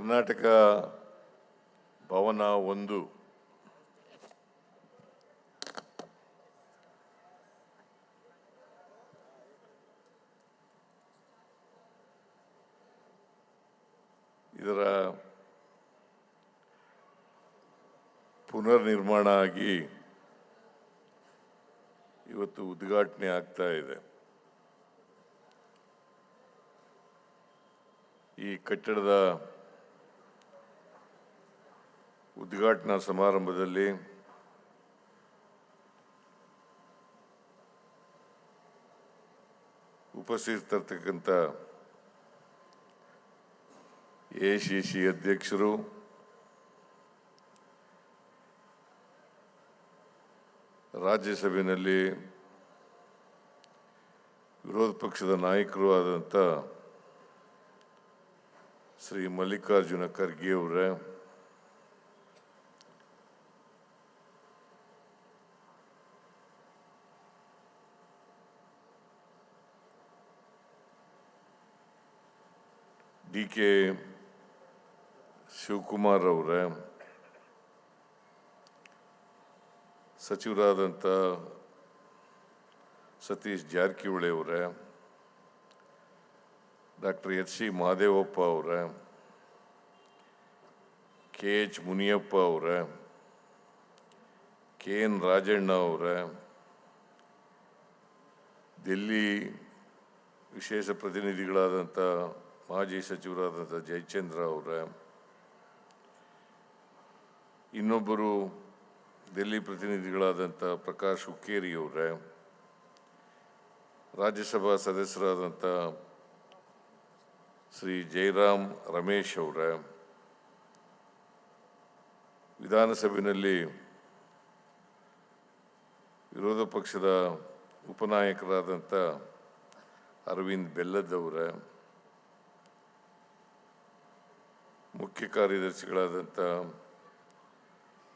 ಕರ್ನಾಟಕ ಭವನ ಒಂದು. ಇದರ ಪುನರ್ ನಿರ್ಮಾಣ ಆಗಿ ಇವತ್ತು ಉದ್ಘಾಟನೆ ಆಗ್ತಾ ಇದೆ. ಈ ಕಟ್ಟಡದ ಉದ್ಘಾಟನಾ ಸಮಾರಂಭದಲ್ಲಿ ಉಪಸ್ಥಿತರ್ತಕ್ಕಂಥ ಎ ಸಿ ಸಿ ಅಧ್ಯಕ್ಷರು, ರಾಜ್ಯಸಭೆಯಲ್ಲಿ ವಿರೋಧ ಪಕ್ಷದ ನಾಯಕರು ಆದಂಥ ಶ್ರೀ ಮಲ್ಲಿಕಾರ್ಜುನ ಖರ್ಗೆ ಡಿ ಕೆ ಶಿವಕುಮಾರ್ ಅವರೇ ಸಚಿವರಾದಂಥ ಸತೀಶ್ ಜಾರಕಿಹೊಳಿ ಅವರೇ, ಡಾಕ್ಟರ್ ಎಚ್ ಸಿ ಮಹದೇವಪ್ಪ ಅವರೇ, ಕೆ ಎಚ್ ಮುನಿಯಪ್ಪ ಅವರೇ, ಕೆ ಎನ್ ರಾಜಣ್ಣ ಅವರೇ, ದಿಲ್ಲಿ ವಿಶೇಷ ಪ್ರತಿನಿಧಿಗಳಾದಂಥ ಮಾಜಿ ಸಚಿವರಾದಂಥ ಜಯಚಂದ್ರ ಅವರ, ಇನ್ನೊಬ್ಬರು ದಿಲ್ಲಿ ಪ್ರತಿನಿಧಿಗಳಾದಂಥ ಪ್ರಕಾಶ್ ಹುಕ್ಕೇರಿ ಅವರೇ, ರಾಜ್ಯಸಭಾ ಸದಸ್ಯರಾದಂಥ ಶ್ರೀ ಜೈರಾಮ್ ರಮೇಶ್ ಅವರ, ವಿಧಾನಸಭೆಯಲ್ಲಿ ವಿರೋಧ ಪಕ್ಷದ ಉಪನಾಯಕರಾದಂಥ ಅರವಿಂದ್ ಬೆಲ್ಲದ್ ಅವರೇ ಮುಖ್ಯ ಕಾರ್ಯದರ್ಶಿಗಳಾದಂಥ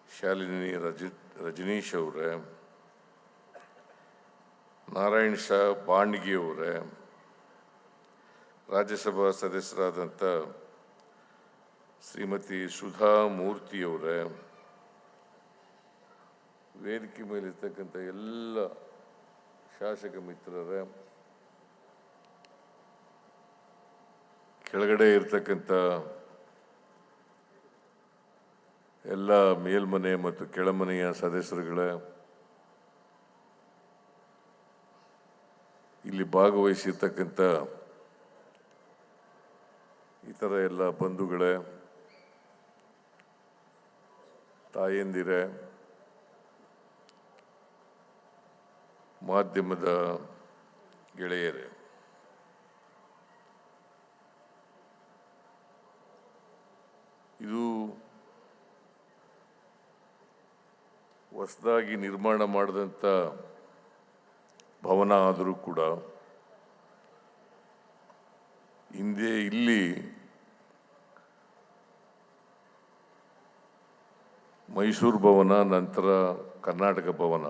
ಶಾಲಿನಿ ರಜ, ರಜನೀಶ್ ಅವರೇ, ನಾರಾಯಣ್ ಶಾ ಬಾಂಡ್ಗಿ ಅವರೇ, ರಾಜ್ಯಸಭಾ ಸದಸ್ಯರಾದಂಥ ಶ್ರೀಮತಿ ಸುಧಾ ಮೂರ್ತಿಯವರೇ ವೇದಿಕೆ ವೇದಿಕೆ ಮೇಲಿರ್ತಕ್ಕಂಥ ಎಲ್ಲ ಶಾಸಕ ಮಿತ್ರರೇ, ಕೆಳಗಡೆ ಇರ್ತಕ್ಕಂಥ ಎಲ್ಲ ಮೇಲ್ಮನೆ ಮತ್ತು ಕೆಳಮನೆಯ ಸದಸ್ಯರುಗಳ ಇಲ್ಲಿ ಭಾಗವಹಿಸಿರ್ತಕ್ಕಂಥ ಇತರ ಎಲ್ಲ ಬಂಧುಗಳೇ ತಾಯಂದಿರೇ ಮಾಧ್ಯಮದ ಗೆಳೆಯರೇ ಇದು ಹೊಸದಾಗಿ ನಿರ್ಮಾಣ ಮಾಡಿದಂಥ ಭವನ ಆದರೂ ಕೂಡ ಹಿಂದೆ ಇಲ್ಲಿ ಮೈಸೂರು ಭವನ, ನಂತರ ಕರ್ನಾಟಕ ಭವನ.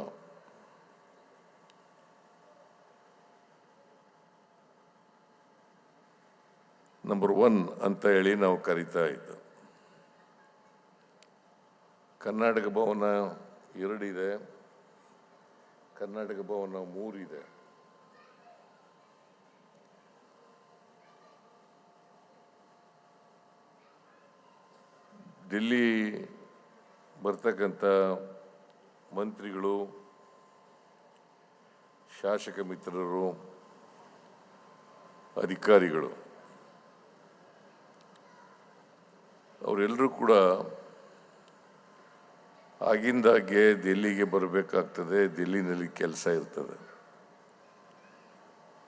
ನಂಬರ್ ಒನ್ ಅಂತ ಹೇಳಿ ನಾವು ಕರಿತಾ ಇದ್ದು. ಕರ್ನಾಟಕ ಭವನ ಎರಡಿದೆ. ಕರ್ನಾಟಕ ಭವನ ಮೂರಿದೆ. ಡೆಲ್ಲಿ ಬರ್ತಕ್ಕಂಥ ಮಂತ್ರಿಗಳು ಶಾಸಕ ಮಿತ್ರರು ಅಧಿಕಾರಿಗಳು ಅವರೆಲ್ಲರೂ ಕೂಡ ಆಗಿಂದಾಗೆ ದಿಲ್ಲಿಗೆ ಬರಬೇಕಾಗ್ತದೆ, ದಿಲ್ಲಿನಲ್ಲಿ ಕೆಲಸ ಇರ್ತದೆ.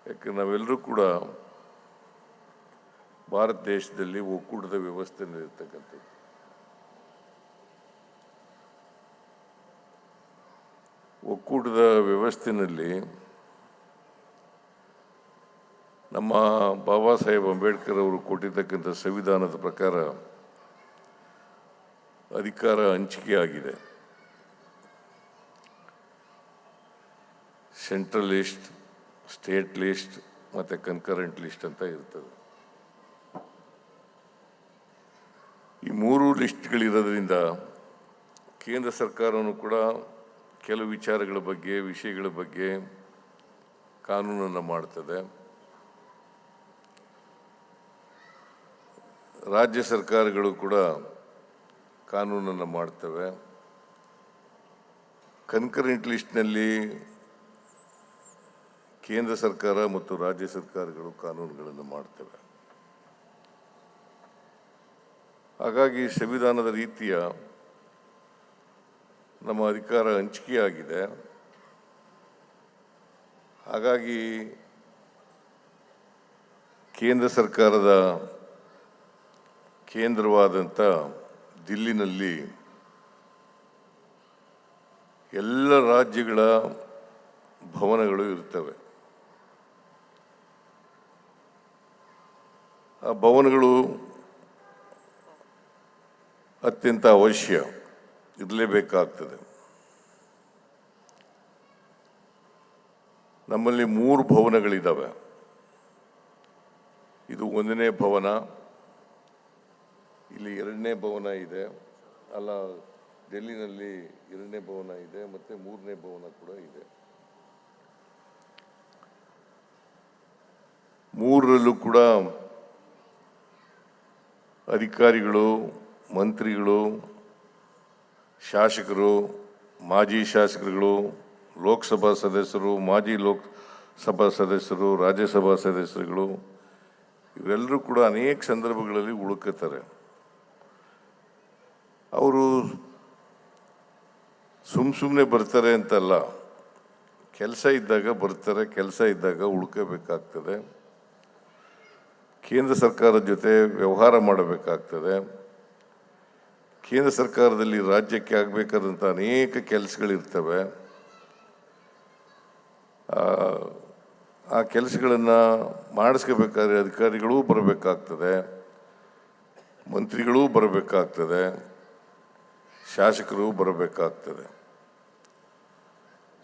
ಯಾಕೆ, ನಾವೆಲ್ಲರೂ ಕೂಡ ಭಾರತ ದೇಶದಲ್ಲಿ ಒಕ್ಕೂಟದ ವ್ಯವಸ್ಥೆಯಲ್ಲಿರ್ತಕ್ಕಂಥದ್ದು ಒಕ್ಕೂಟದ ವ್ಯವಸ್ಥೆಯಲ್ಲಿ ನಮ್ಮ ಬಾಬಾ ಸಾಹೇಬ್ ಅಂಬೇಡ್ಕರ್ ಅವರು ಕೊಟ್ಟಿರ್ತಕ್ಕಂಥ ಸಂವಿಧಾನದ ಪ್ರಕಾರ ಅಧಿಕಾರ ಹಂಚಿಕೆ ಆಗಿದೆ ಸೆಂಟ್ರಲ್ ಲಿಸ್ಟ್, ಸ್ಟೇಟ್ ಲಿಸ್ಟ್ ಮತ್ತು ಕನ್ಕರೆಂಟ್ ಲಿಸ್ಟ್ ಅಂತ ಇರ್ತದೆ. ಈ ಮೂರು ಲಿಸ್ಟ್ಗಳಿರೋದ್ರಿಂದ ಕೇಂದ್ರ ಸರ್ಕಾರವೂ ಕೂಡ ಕೆಲವು ವಿಚಾರಗಳ ಬಗ್ಗೆ, ವಿಷಯಗಳ ಬಗ್ಗೆ ಕಾನೂನನ್ನು ಮಾಡ್ತದೆ. ರಾಜ್ಯ ಸರ್ಕಾರಗಳು ಕೂಡ ಕಾನೂನನ್ನು ಮಾಡ್ತೇವೆ. ಕನ್ಕರೆಂಟ್ ಲಿಸ್ಟ್ನಲ್ಲಿ ಕೇಂದ್ರ ಸರ್ಕಾರ ಮತ್ತು ರಾಜ್ಯ ಸರ್ಕಾರಗಳು ಕಾನೂನುಗಳನ್ನು ಮಾಡ್ತವೆ. ಹಾಗಾಗಿ ಸಂವಿಧಾನದ ರೀತಿಯ ನಮ್ಮ ಅಧಿಕಾರ ಹಂಚಿಕೆಯಾಗಿದೆ. ಹಾಗಾಗಿ ಕೇಂದ್ರ ಸರ್ಕಾರದ ಕೇಂದ್ರವಾದಂಥ ದಿಲ್ಲಿನಲ್ಲಿ ಎಲ್ಲ ರಾಜ್ಯಗಳ ಭವನಗಳು ಇರ್ತವೆ ಆ ಭವನಗಳು ಅತ್ಯಂತ ಅವಶ್ಯ. ಇರಲೇಬೇಕಾಗ್ತದೆ. ನಮ್ಮಲ್ಲಿ ಮೂರು ಭವನಗಳಿದ್ದಾವೆ ಇದು ಒಂದನೇ ಭವನ ಇಲ್ಲಿ ಎರಡನೇ ಭವನ ಇದೆ. ಅಲ್ಲ, ಡೆಲ್ಲಿನಲ್ಲಿ ಎರಡನೇ ಭವನ ಇದೆ ಮತ್ತು ಮೂರನೇ ಭವನ ಕೂಡ ಇದೆ. ಮೂರರಲ್ಲೂ ಕೂಡ ಅಧಿಕಾರಿಗಳು, ಮಂತ್ರಿಗಳು, ಶಾಸಕರು, ಮಾಜಿ ಶಾಸಕರುಗಳು, ಲೋಕಸಭಾ ಸದಸ್ಯರು, ಮಾಜಿ ಲೋಕಸಭಾ ಸದಸ್ಯರು, ರಾಜ್ಯಸಭಾ ಸದಸ್ಯರುಗಳು, ಇವರೆಲ್ಲರೂ ಕೂಡ ಅನೇಕ ಸಂದರ್ಭಗಳಲ್ಲಿ ಉಳುಕುತ್ತಾರೆ ಅವರು ಸುಮ್ಮ ಸುಮ್ಮನೆ ಬರ್ತಾರೆ ಅಂತಲ್ಲ, ಕೆಲಸ ಇದ್ದಾಗ ಬರ್ತಾರೆ, ಕೆಲಸ ಇದ್ದಾಗ ಉಳ್ಕೋಬೇಕಾಗ್ತದೆ ಕೇಂದ್ರ ಸರ್ಕಾರದ ಜೊತೆ ವ್ಯವಹಾರ ಮಾಡಬೇಕಾಗ್ತದೆ. ಕೇಂದ್ರ ಸರ್ಕಾರದಲ್ಲಿ ರಾಜ್ಯಕ್ಕೆ ಆಗಬೇಕಾದಂಥ ಅನೇಕ ಕೆಲಸಗಳಿರ್ತವೆ. ಆ- ಕೆಲಸಗಳನ್ನು ಮಾಡಿಸ್ಕೋಬೇಕಾದ್ರೆ ಅಧಿಕಾರಿಗಳೂ ಬರಬೇಕಾಗ್ತದೆ. ಮಂತ್ರಿಗಳೂ ಬರಬೇಕಾಗ್ತದೆ. ಶಾಸಕರು ಬರಬೇಕಾಗ್ತದೆ.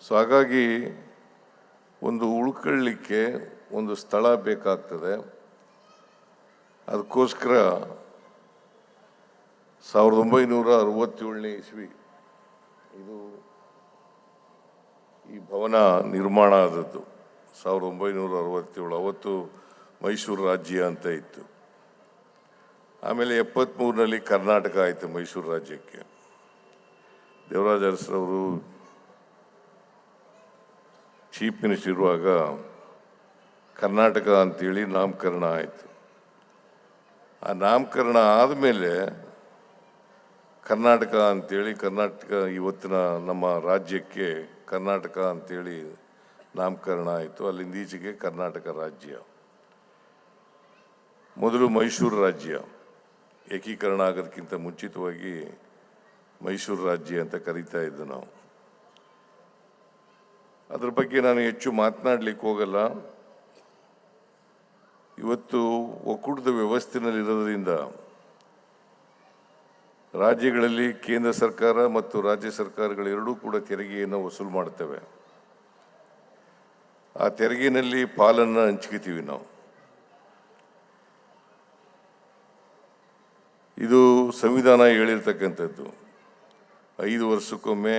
ಸೊ ಹಾಗಾಗಿ ಒಂದು ಉಳ್ಕೊಳ್ಳಿಕ್ಕೆ ಒಂದು ಸ್ಥಳ ಬೇಕಾಗ್ತದೆ. ಅದಕ್ಕೋಸ್ಕರ ಸಾವಿರದ ಒಂಬೈನೂರ ಅರವತ್ತೇಳನೇ ಇಸ್ವಿ ಇದು ಈ ಭವನ ನಿರ್ಮಾಣ ಆದದ್ದು. ಸಾವಿರದ ಒಂಬೈನೂರ ಅರವತ್ತೇಳು, ಅವತ್ತು ಮೈಸೂರು ರಾಜ್ಯ ಅಂತ ಇತ್ತು. ಆಮೇಲೆ ಎಪ್ಪತ್ತ್ಮೂರಿನಲ್ಲಿ ಕರ್ನಾಟಕ ಆಯಿತು ಮೈಸೂರು ರಾಜ್ಯಕ್ಕೆ. ದೇವರಾಜ ಅರಸರವರು ಚೀಫ್ ಮಿನಿಸ್ಟರ್ ಇರುವಾಗ ಕರ್ನಾಟಕ ಅಂತೇಳಿ ನಾಮಕರಣ ಆಯಿತು. ಆ ನಾಮಕರಣ ಆದಮೇಲೆ ಕರ್ನಾಟಕ ಅಂತೇಳಿ ಕರ್ನಾಟಕ ಇವತ್ತಿನ ನಮ್ಮ ರಾಜ್ಯಕ್ಕೆ ಕರ್ನಾಟಕ ಅಂತೇಳಿ ನಾಮಕರಣ ಆಯಿತು. ಅಲ್ಲಿಂದ ಈಚೆಗೆ ಕರ್ನಾಟಕ ರಾಜ್ಯ. ಮೊದಲು ಮೈಸೂರು ರಾಜ್ಯ ಏಕೀಕರಣ ಆಗೋದಕ್ಕಿಂತ ಮುಂಚಿತವಾಗಿ ಮೈಸೂರು ರಾಜ್ಯ ಅಂತ ಕರೀತಾ ಇದ್ದು ನಾವು. ಅದ್ರ ಬಗ್ಗೆ ನಾನು ಹೆಚ್ಚು ಮಾತನಾಡ್ಲಿಕ್ಕೆ ಹೋಗಲ್ಲ. ಇವತ್ತು ಒಕ್ಕೂಟದ ವ್ಯವಸ್ಥೆನಲ್ಲಿರೋದ್ರಿಂದ ರಾಜ್ಯಗಳಲ್ಲಿ ಕೇಂದ್ರ ಸರ್ಕಾರ ಮತ್ತು ರಾಜ್ಯ ಸರ್ಕಾರಗಳು ಎರಡೂ ಕೂಡ ತೆರಿಗೆಯನ್ನು ವಸೂಲು ಮಾಡ್ತವೆ. ಆ ತೆರಿಗೆನಲ್ಲಿ ಪಾಲನ್ನು ಹಂಚ್ಕೋತೀವಿ ನಾವು. ಇದು ಸಂವಿಧಾನ ಹೇಳಿರ್ತಕ್ಕಂಥದ್ದು. ಐದು ವರ್ಷಕ್ಕೊಮ್ಮೆ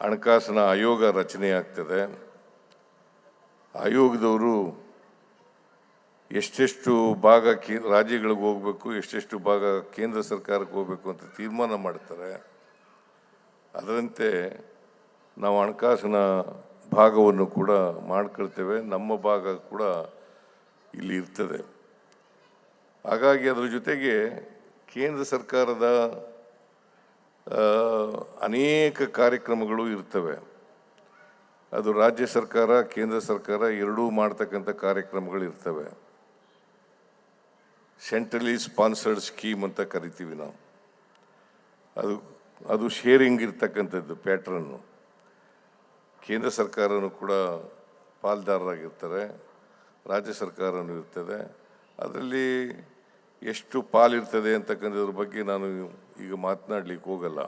ಹಣಕಾಸಿನ ಆಯೋಗ ರಚನೆ ಆಗ್ತದೆ. ಆಯೋಗದವರು ಎಷ್ಟೆಷ್ಟು ಭಾಗ ಕೇ, ರಾಜ್ಯಗಳಿಗೆ ಹೋಗಬೇಕು, ಎಷ್ಟೆಷ್ಟು ಭಾಗ ಕೇಂದ್ರ ಸರ್ಕಾರಕ್ಕೆ ಹೋಗಬೇಕು ಅಂತ ತೀರ್ಮಾನ ಮಾಡ್ತಾರೆ. ಅದರಂತೆ ನಾವು ಹಣಕಾಸಿನ ಭಾಗವನ್ನು ಕೂಡ ಮಾಡ್ಕೊಳ್ತೇವೆ. ನಮ್ಮ ಭಾಗ ಕೂಡ ಇಲ್ಲಿ ಇರ್ತದೆ. ಹಾಗಾಗಿ ಅದರ ಜೊತೆಗೆ ಕೇಂದ್ರ ಸರ್ಕಾರದ ಅನೇಕ ಕಾರ್ಯಕ್ರಮಗಳು ಇರ್ತವೆ. ಅದು ರಾಜ್ಯ ಸರ್ಕಾರ, ಕೇಂದ್ರ ಸರ್ಕಾರ ಎರಡೂ ಮಾಡ್ತಕ್ಕಂಥ ಕಾರ್ಯಕ್ರಮಗಳು ಇರ್ತವೆ. ಸೆಂಟ್ರಲಿ ಸ್ಪಾನ್ಸರ್ಡ್ ಸ್ಕೀಮ್ ಅಂತ ಕರಿತೀವಿ ನಾವು. ಅದು ಅದು ಶೇರಿಂಗ್ ಇರ್ತಕ್ಕಂಥದ್ದು ಪ್ಯಾಟ್ರನ್ನು. ಕೇಂದ್ರ ಸರ್ಕಾರನೂ ಕೂಡ ಪಾಲ್ದಾರರಾಗಿರ್ತಾರೆ, ರಾಜ್ಯ ಸರ್ಕಾರನೂ ಇರ್ತದೆ. ಅದರಲ್ಲಿ ಎಷ್ಟು ಪಾಲಿರ್ತದೆ ಅಂತಕ್ಕಂಥದ್ರ ಬಗ್ಗೆ ನಾನು ಈಗ ಮಾತನಾಡಲಿಕ್ಕೆ ಹೋಗಲ್ಲ.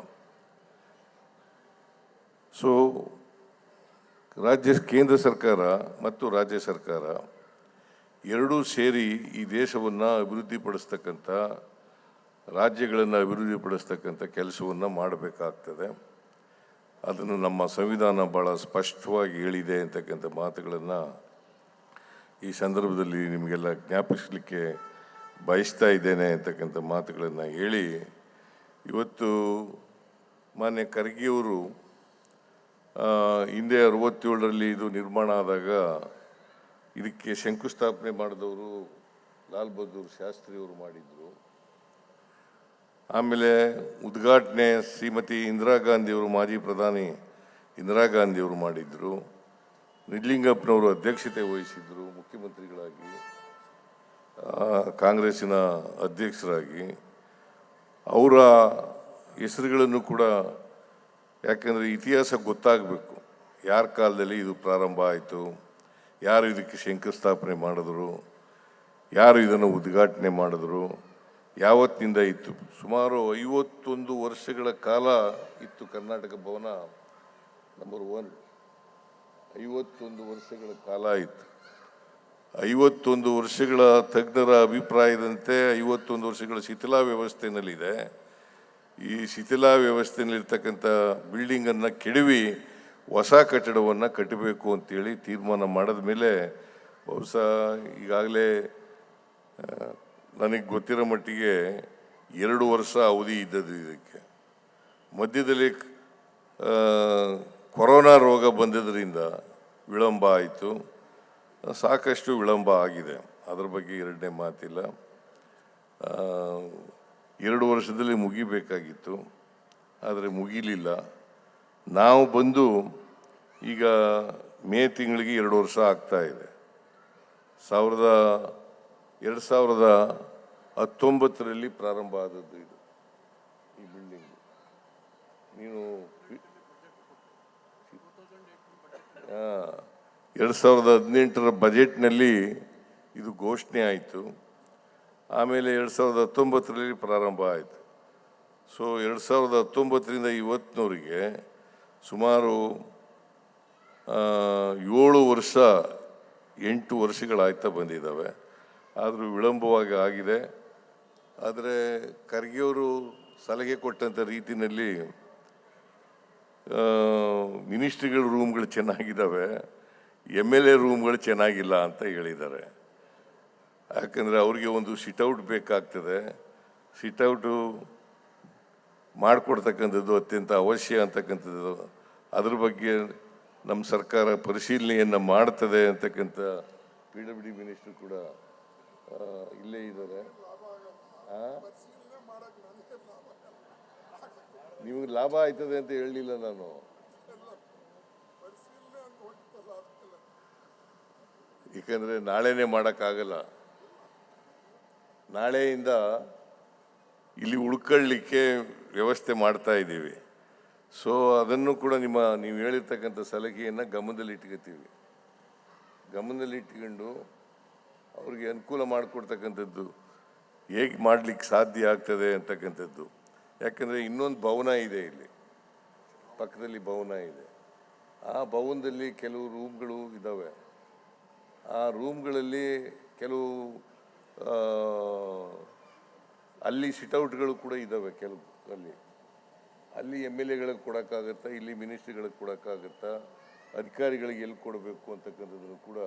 ಸೊ ರಾಜ್ಯ, ಕೇಂದ್ರ ಸರ್ಕಾರ ಮತ್ತು ರಾಜ್ಯ ಸರ್ಕಾರ ಎರಡೂ ಸೇರಿ ಈ ದೇಶವನ್ನು ಅಭಿವೃದ್ಧಿಪಡಿಸ್ತಕ್ಕಂಥ, ರಾಜ್ಯಗಳನ್ನು ಅಭಿವೃದ್ಧಿಪಡಿಸ್ತಕ್ಕಂಥ ಕೆಲಸವನ್ನು ಮಾಡಬೇಕಾಗ್ತದೆ. ಅದನ್ನು ನಮ್ಮ ಸಂವಿಧಾನ ಭಾಳ ಸ್ಪಷ್ಟವಾಗಿ ಹೇಳಿದೆ ಅಂತಕ್ಕಂಥ ಮಾತುಗಳನ್ನು ಈ ಸಂದರ್ಭದಲ್ಲಿ ನಿಮಗೆಲ್ಲ ಜ್ಞಾಪಿಸಲಿಕ್ಕೆ ಬಯಸ್ತಾ ಇದ್ದೇನೆ ಅಂತಕ್ಕಂಥ ಮಾತುಗಳನ್ನು ಹೇಳಿ, ಇವತ್ತು ಮಾನ್ಯ ಖರ್ಗೆಯವರು ಹಿಂದೆ ಅರವತ್ತೇಳರಲ್ಲಿ ಇದು ನಿರ್ಮಾಣ ಆದಾಗ ಇದಕ್ಕೆ ಶಂಕುಸ್ಥಾಪನೆ ಮಾಡಿದವರು ಲಾಲ್ ಬಹದ್ದೂರ್ ಶಾಸ್ತ್ರಿಯವರು ಮಾಡಿದರು. ಆಮೇಲೆ ಉದ್ಘಾಟನೆ ಶ್ರೀಮತಿ ಇಂದಿರಾ ಗಾಂಧಿಯವರು, ಮಾಜಿ ಪ್ರಧಾನಿ ಇಂದಿರಾ ಗಾಂಧಿಯವರು ಮಾಡಿದ್ರು. ನಿಡ್ಲಿಂಗಪ್ಪನವರು ಅಧ್ಯಕ್ಷತೆ ವಹಿಸಿದ್ರು, ಮುಖ್ಯಮಂತ್ರಿಗಳಾಗಿ. ಕಾಂಗ್ರೆಸ್ಸಿನ ಅಧ್ಯಕ್ಷರಾಗಿ ಅವರ ಹೆಸರುಗಳನ್ನು ಕೂಡ ಯಾಕೆಂದರೆ ಇತಿಹಾಸ ಗೊತ್ತಾಗಬೇಕು. ಯಾರ ಕಾಲದಲ್ಲಿ ಇದು ಪ್ರಾರಂಭ ಆಯಿತು? ಯಾರು ಇದಕ್ಕೆ ಶಂಕುಸ್ಥಾಪನೆ ಮಾಡಿದ್ರು? ಯಾರು ಇದನ್ನು ಉದ್ಘಾಟನೆ ಮಾಡಿದ್ರು? ಯಾವತ್ತಿನಿಂದ ಇತ್ತು? ಸುಮಾರು ಐವತ್ತೊಂದು ವರ್ಷಗಳ ಕಾಲ ಇತ್ತು ಕರ್ನಾಟಕ ಭವನ ನಂಬರ್ ಒನ್ ಐವತ್ತೊಂದು ವರ್ಷಗಳ ಕಾಲ ಇತ್ತು. ಐವತ್ತೊಂದು ವರ್ಷಗಳ ತಜ್ಞರ ಅಭಿಪ್ರಾಯದಂತೆ ಐವತ್ತೊಂದು ವರ್ಷಗಳ ಶಿಥಿಲಾ ವ್ಯವಸ್ಥೆಯಲ್ಲಿದೆ ಈ ಶಿಥಿಲಾ ವ್ಯವಸ್ಥೆಯಲ್ಲಿರ್ತಕ್ಕಂಥ ಬಿಲ್ಡಿಂಗನ್ನು ಕೆಡವಿ ಹೊಸ ಕಟ್ಟಡವನ್ನು ಕಟ್ಟಬೇಕು ಅಂತೇಳಿ ತೀರ್ಮಾನ ಮಾಡಿದ ಮೇಲೆ ಬಹುಶಃ ಈಗಾಗಲೇ ನನಗೆ ಗೊತ್ತಿರೋ ಮಟ್ಟಿಗೆ ಎರಡು ವರ್ಷ ಅವಧಿ ಇದ್ದದ್ದು ಇದಕ್ಕೆ. ಮಧ್ಯದಲ್ಲಿ ಕೊರೋನಾ ರೋಗ ಬಂದಿದ್ದರಿಂದ ವಿಳಂಬ ಆಯಿತು. ಸಾಕಷ್ಟು ವಿಳಂಬ ಆಗಿದೆ ಅದರ ಬಗ್ಗೆ ಎರಡನೇ ಮಾತಿಲ್ಲ ಎರಡು ವರ್ಷದಲ್ಲಿ ಮುಗಿಬೇಕಾಗಿತ್ತು ಆದರೆ ಮುಗಿಲಿಲ್ಲ ನಾವು ಬಂದು ಈಗ ಮೇ ತಿಂಗಳಿಗೆ ಎರಡು ವರ್ಷ ಆಗ್ತಾ ಇದೆ ಸಾವಿರದ ಎರಡು ಸಾವಿರದ ಹತ್ತೊಂಬತ್ತರಲ್ಲಿ ಪ್ರಾರಂಭ ಆದದ್ದು ಇದು ಈ ಬಿಲ್ಡಿಂಗ್ ನೀನು ಎರಡು ಸಾವಿರದ ಹದಿನೆಂಟರ ಬಜೆಟ್ನಲ್ಲಿ ಇದು ಘೋಷಣೆ ಆಯಿತು. ಆಮೇಲೆ ಎರಡು ಸಾವಿರದ ಹತ್ತೊಂಬತ್ತರಲ್ಲಿ ಪ್ರಾರಂಭ ಆಯಿತು. ಸೊ ಎರಡು ಸಾವಿರದ ಹತ್ತೊಂಬತ್ತರಿಂದ ಇವತ್ತಿನವರಿಗೆ ಸುಮಾರು ಏಳು ವರ್ಷ, ಎಂಟು ವರ್ಷಗಳಾಯ್ತಾ ಬಂದಿದ್ದಾವೆ. ಆದರೂ ವಿಳಂಬವಾಗಿ ಆಗಿದೆ. ಆದರೆ ಖರ್ಗೆಯವರು ಸಲಹೆ ಕೊಟ್ಟಂಥ ರೀತಿಯಲ್ಲಿ ಮಿನಿಸ್ಟ್ರಿಗಳ ರೂಮ್ಗಳು ಚೆನ್ನಾಗಿದ್ದಾವೆ. ಎಂ ಎಲ್ ಎ ರೂಮ್ಗಳು ಚೆನ್ನಾಗಿಲ್ಲ ಅಂತ ಹೇಳಿದ್ದಾರೆ. ಯಾಕಂದರೆ ಅವ್ರಿಗೆ ಒಂದು ಸಿಟೌಟ್ ಬೇಕಾಗ್ತದೆ. ಸಿಟೌಟು ಮಾಡಿಕೊಡ್ತಕ್ಕಂಥದ್ದು ಅತ್ಯಂತ ಅವಶ್ಯ ಅಂತಕ್ಕಂಥದ್ದು. ಅದ್ರ ಬಗ್ಗೆ ನಮ್ಮ ಸರ್ಕಾರ ಪರಿಶೀಲನೆಯನ್ನು ಮಾಡ್ತದೆ ಅಂತಕ್ಕಂಥ ಪಿ ಡಬ್ಲ್ಯೂ ಡಿ ಮಿನಿಸ್ಟ್ರು ಕೂಡ ಇಲ್ಲೇ ಇದ್ದಾರೆ? ನಿಮಗೆ ಲಾಭ ಆಯ್ತದೆ ಅಂತ ಹೇಳಲಿಲ್ಲ ನಾನು. ಏಕೆಂದರೆ ನಾಳೆನೇ ಮಾಡೋಕ್ಕಾಗಲ್ಲ. ನಾಳೆಯಿಂದ ಇಲ್ಲಿ ಉಳ್ಕೊಳ್ಳಿಕ್ಕೆ ವ್ಯವಸ್ಥೆ ಮಾಡ್ತಾ ಇದ್ದೀವಿ. ಸೊ ಅದನ್ನು ಕೂಡ ನಿಮ್ಮ, ನೀವು ಹೇಳಿರ್ತಕ್ಕಂಥ ಸಲಹೆಯನ್ನು ಗಮನದಲ್ಲಿ ಇಟ್ಕೋತೀವಿ. ಗಮನದಲ್ಲಿ ಇಟ್ಕೊಂಡು ಅವ್ರಿಗೆ ಅನುಕೂಲ ಮಾಡಿಕೊಡ್ತಕ್ಕಂಥದ್ದು ಹೇಗೆ ಮಾಡಲಿಕ್ಕೆ ಸಾಧ್ಯ ಆಗ್ತದೆ ಅಂತಕ್ಕಂಥದ್ದು. ಯಾಕಂದರೆ ಇನ್ನೊಂದು ಭವನ ಇದೆ ಇಲ್ಲಿ. ಪಕ್ಕದಲ್ಲಿ ಭವನ ಇದೆ. ಆ ಭವನದಲ್ಲಿ ಕೆಲವು ರೂಮ್ಗಳು ಇದ್ದಾವೆ ಆ ರೂಮ್ಗಳಲ್ಲಿ ಕೆಲವು ಅಲ್ಲಿ ಸಿಟೌಟ್ಗಳು ಕೂಡ ಇದ್ದಾವೆ ಕೆಲವು, ಅಲ್ಲಿ. ಅಲ್ಲಿ ಎಂ ಎಲ್ ಎಗಳಿಗೆ ಕೊಡೋಕ್ಕಾಗತ್ತಾ, ಇಲ್ಲಿ ಮಿನಿಸ್ಟ್ರಿಗಳಿಗೆ ಕೊಡೋಕ್ಕಾಗತ್ತಾ, ಅಧಿಕಾರಿಗಳಿಗೆ ಎಲ್ಲಿ ಕೊಡಬೇಕು ಅಂತಕ್ಕಂಥದ್ದನ್ನು ಕೂಡ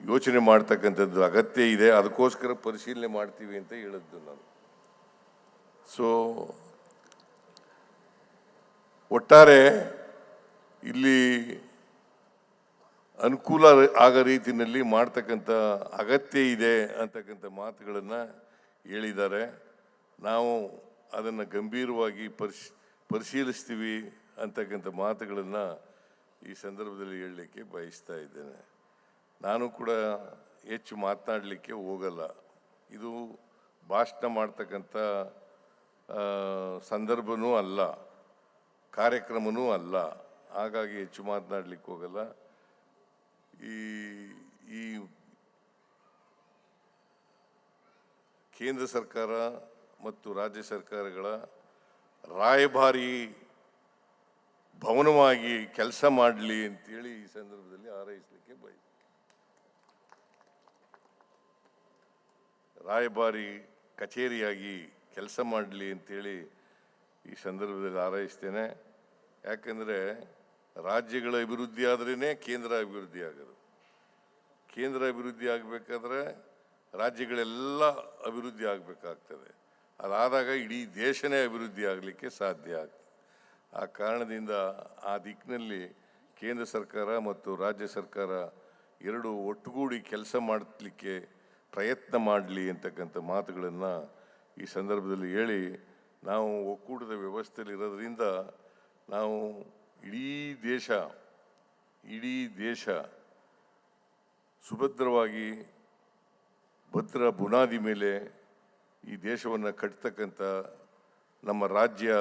ಯೋಚನೆ ಮಾಡ್ತಕ್ಕಂಥದ್ದು ಅಗತ್ಯ ಇದೆ. ಅದಕ್ಕೋಸ್ಕರ ಪರಿಶೀಲನೆ ಮಾಡ್ತೀವಿ ಅಂತ ಹೇಳಿದ್ದು ನಾನು. ಸೊ ಒಟ್ಟಾರೆ ಇಲ್ಲಿ ಅನುಕೂಲ ಆಗ ರೀತಿಯಲ್ಲಿ ಮಾಡ್ತಕ್ಕಂಥ ಅಗತ್ಯ ಇದೆ ಅಂತಕ್ಕಂಥ ಮಾತುಗಳನ್ನು ಹೇಳಿದ್ದಾರೆ. ನಾವು ಅದನ್ನು ಗಂಭೀರವಾಗಿ ಪರಿಶ್, ಪರಿಶೀಲಿಸ್ತೀವಿ ಅಂತಕ್ಕಂಥ ಮಾತುಗಳನ್ನು ಈ ಸಂದರ್ಭದಲ್ಲಿ ಹೇಳಲಿಕ್ಕೆ ಬಯಸ್ತಾ ಇದ್ದೇನೆ. ನಾನು ಕೂಡ ಹೆಚ್ಚು ಮಾತನಾಡಲಿಕ್ಕೆ ಹೋಗಲ್ಲ. ಇದು ಭಾಷಣ ಮಾಡ್ತಕ್ಕಂಥ ಸಂದರ್ಭನೂ ಅಲ್ಲ, ಕಾರ್ಯಕ್ರಮನೂ ಅಲ್ಲ. ಹಾಗಾಗಿ ಹೆಚ್ಚು ಮಾತನಾಡಲಿಕ್ಕೆ ಹೋಗಲ್ಲ. ಈ ಈ ಕೇಂದ್ರ ಸರ್ಕಾರ ಮತ್ತು ರಾಜ್ಯ ಸರ್ಕಾರಗಳ ರಾಯಭಾರಿ ಭವನವಾಗಿ ಕೆಲಸ ಮಾಡಲಿ ಅಂತೇಳಿ ಈ ಸಂದರ್ಭದಲ್ಲಿ ಹಾರೈಸಲಿಕ್ಕೆ ಬಯಸ್ತೀನಿ ರಾಯಭಾರಿ ಕಚೇರಿಯಾಗಿ ಕೆಲಸ ಮಾಡಲಿ ಅಂತೇಳಿ ಈ ಸಂದರ್ಭದಲ್ಲಿ ಹಾರೈಸ್ತೇನೆ. ಯಾಕೆಂದರೆ ರಾಜ್ಯಗಳ ಅಭಿವೃದ್ಧಿ ಆದ್ರೇ ಕೇಂದ್ರ ಅಭಿವೃದ್ಧಿ ಆಗೋದು ಕೇಂದ್ರ ಅಭಿವೃದ್ಧಿ ಆಗಬೇಕಾದ್ರೆ ರಾಜ್ಯಗಳೆಲ್ಲ ಅಭಿವೃದ್ಧಿ ಆಗಬೇಕಾಗ್ತದೆ. ಅದಾದಾಗ ಇಡೀ ದೇಶನೇ ಅಭಿವೃದ್ಧಿ ಆಗಲಿಕ್ಕೆ ಸಾಧ್ಯ ಆಗ್ತದೆ. ಆ ಕಾರಣದಿಂದ ಆ ದಿಕ್ಕಿನಲ್ಲಿ ಕೇಂದ್ರ ಸರ್ಕಾರ ಮತ್ತು ರಾಜ್ಯ ಸರ್ಕಾರ ಎರಡು ಒಟ್ಟುಗೂಡಿ ಕೆಲಸ ಮಾಡಲಿಕ್ಕೆ ಪ್ರಯತ್ನ ಮಾಡಲಿ ಅಂತಕ್ಕಂಥ ಮಾತುಗಳನ್ನು ಈ ಸಂದರ್ಭದಲ್ಲಿ ಹೇಳಿ ನಾವು ಒಕ್ಕೂಟದ ವ್ಯವಸ್ಥೆಯಲ್ಲಿ ಇರೋದ್ರಿಂದ ನಾವು ಇಡೀ ದೇಶ ಇಡೀ ದೇಶ ಸುಭದ್ರವಾಗಿ, ಭದ್ರ ಬುನಾದಿ ಮೇಲೆ ಈ ದೇಶವನ್ನು ಕಟ್ತಕ್ಕಂಥ ನಮ್ಮ ರಾಜ್ಯ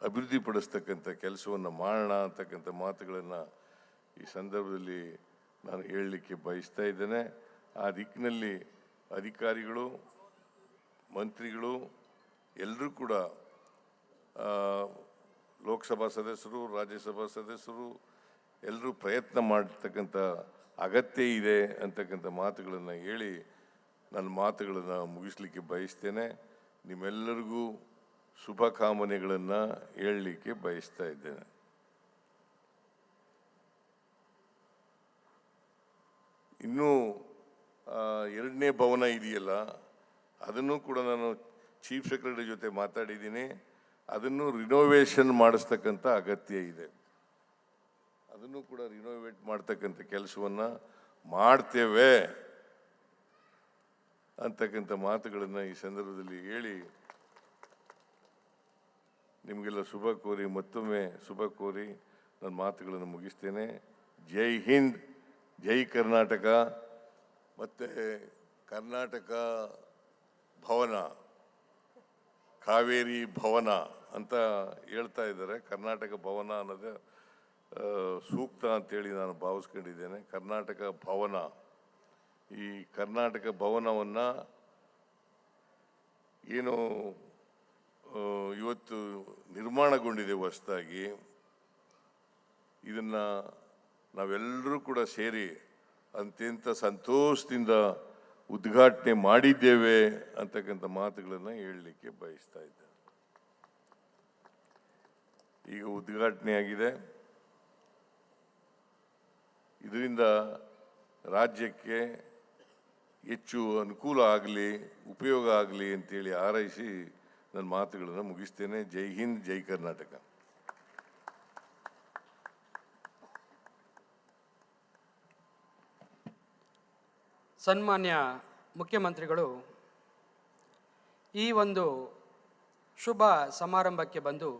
ಅಭಿವೃದ್ಧಿಪಡಿಸ್ತಕ್ಕಂಥ ಕೆಲಸವನ್ನು ಮಾಡೋಣ ಅಂತಕ್ಕಂಥ ಮಾತುಗಳನ್ನು ಈ ಸಂದರ್ಭದಲ್ಲಿ ನಾನು ಹೇಳಲಿಕ್ಕೆ ಬಯಸ್ತಾ ಇದ್ದೇನೆ. ಆ ದಿಕ್ಕಿನಲ್ಲಿ ಅಧಿಕಾರಿಗಳು, ಮಂತ್ರಿಗಳು ಎಲ್ಲರೂ ಕೂಡ ಲೋಕಸಭಾ ಸದಸ್ಯರು, ರಾಜ್ಯಸಭಾ ಸದಸ್ಯರು ಎಲ್ಲರೂ ಪ್ರಯತ್ನ ಮಾಡತಕ್ಕಂಥ ಅಗತ್ಯ ಇದೆ ಅಂತಕ್ಕಂಥ ಮಾತುಗಳನ್ನು ಹೇಳಿ ನನ್ನ ಮಾತುಗಳನ್ನು ಮುಗಿಸ್ಲಿಕ್ಕೆ ಬಯಸ್ತೇನೆ. ನಿಮ್ಮೆಲ್ಲರಿಗೂ ಶುಭ ಕಾಮನೆಗಳನ್ನು ಹೇಳಲಿಕ್ಕೆ ಬಯಸ್ತಾ ಇದ್ದೇನೆ. ಇನ್ನೂ ಎರಡನೇ ಭವನ ಇದೆಯಲ್ಲ, ಅದನ್ನು ಕೂಡ ನಾನು ಚೀಫ್ ಸೆಕ್ರೆಟರಿ ಜೊತೆ ಮಾತಾಡಿದ್ದೀನಿ. ಅದನ್ನು ರಿನೋವೇಷನ್ ಮಾಡಿಸ್ತಕ್ಕಂಥ ಅಗತ್ಯ ಇದೆ. ಅದನ್ನು ಕೂಡ ರಿನೋವೇಟ್ ಮಾಡ್ತಕ್ಕಂಥ ಕೆಲಸವನ್ನು ಮಾಡ್ತೇವೆ ಅಂತಕ್ಕಂಥ ಮಾತುಗಳನ್ನು ಈ ಸಂದರ್ಭದಲ್ಲಿ ಹೇಳಿ ನಿಮಗೆಲ್ಲ ಶುಭ ಕೋರಿ, ಮತ್ತೊಮ್ಮೆ ಶುಭ ಕೋರಿ ನನ್ನ ಮಾತುಗಳನ್ನು ಮುಗಿಸ್ತೇನೆ. ಜೈ ಹಿಂದ್, ಜೈ ಕರ್ನಾಟಕ, ಮತ್ತು ಕರ್ನಾಟಕ ಭವನ, ಕಾವೇರಿ ಭವನ. ಅಂತ ಹೇಳ್ತಾ ಇದ್ದಾರೆ. ಕರ್ನಾಟಕ ಭವನ ಅನ್ನೋದೇ ಸೂಕ್ತ ಅಂತೇಳಿ ನಾನು ಭಾವಿಸ್ಕೊಂಡಿದ್ದೇನೆ. ಕರ್ನಾಟಕ ಭವನ, ಈ ಕರ್ನಾಟಕ ಭವನವನ್ನು ಏನು ಇವತ್ತು ನಿರ್ಮಾಣಗೊಂಡಿದೆ ಹೊಸದಾಗಿ. ಇದನ್ನು ನಾವೆಲ್ಲರೂ ಕೂಡ ಸೇರಿ ಅತ್ಯಂತ ಸಂತೋಷದಿಂದ ಉದ್ಘಾಟನೆ ಮಾಡಿದ್ದೇವೆ ಅಂತಕ್ಕಂಥ ಮಾತುಗಳನ್ನು ಹೇಳಲಿಕ್ಕೆ ಬಯಸ್ತಾ ಇದ್ದೇನೆ. ಈಗ ಉದ್ಘಾಟನೆಯಾಗಿದೆ ಇದರಿಂದ ರಾಜ್ಯಕ್ಕೆ ಹೆಚ್ಚು ಅನುಕೂಲ ಆಗಲಿ, ಉಪಯೋಗ ಆಗಲಿ ಅಂತೇಳಿ ಹಾರೈಸಿ ನನ್ನ ಮಾತುಗಳನ್ನು ಮುಗಿಸ್ತೇನೆ. ಜೈ ಹಿಂದ್, ಜೈ ಕರ್ನಾಟಕ. ಸನ್ಮಾನ್ಯ ಮುಖ್ಯಮಂತ್ರಿಗಳು, ಈ ಒಂದು ಶುಭ ಸಮಾರಂಭಕ್ಕೆ ಬಂದು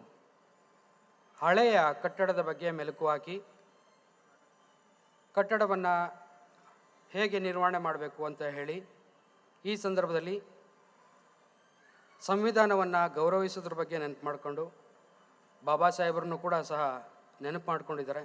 ಹಳೆಯ ಕಟ್ಟಡದ ಬಗ್ಗೆ ಮೆಲುಕು ಹಾಕಿ ಕಟ್ಟಡವನ್ನು ಹೇಗೆ ನಿರ್ವಹಣೆ ಮಾಡಬೇಕು ಅಂತ ಹೇಳಿ ಈ ಸಂದರ್ಭದಲ್ಲಿ ಸಂವಿಧಾನವನ್ನು ಗೌರವಿಸೋದ್ರ ಬಗ್ಗೆ ನೆನಪು ಮಾಡಿಕೊಂಡು, ಬಾಬಾ ಸಾಹೇಬರನ್ನು ಕೂಡ ಸಹ ನೆನಪು ಮಾಡ್ಕೊಂಡಿದ್ದಾರೆ.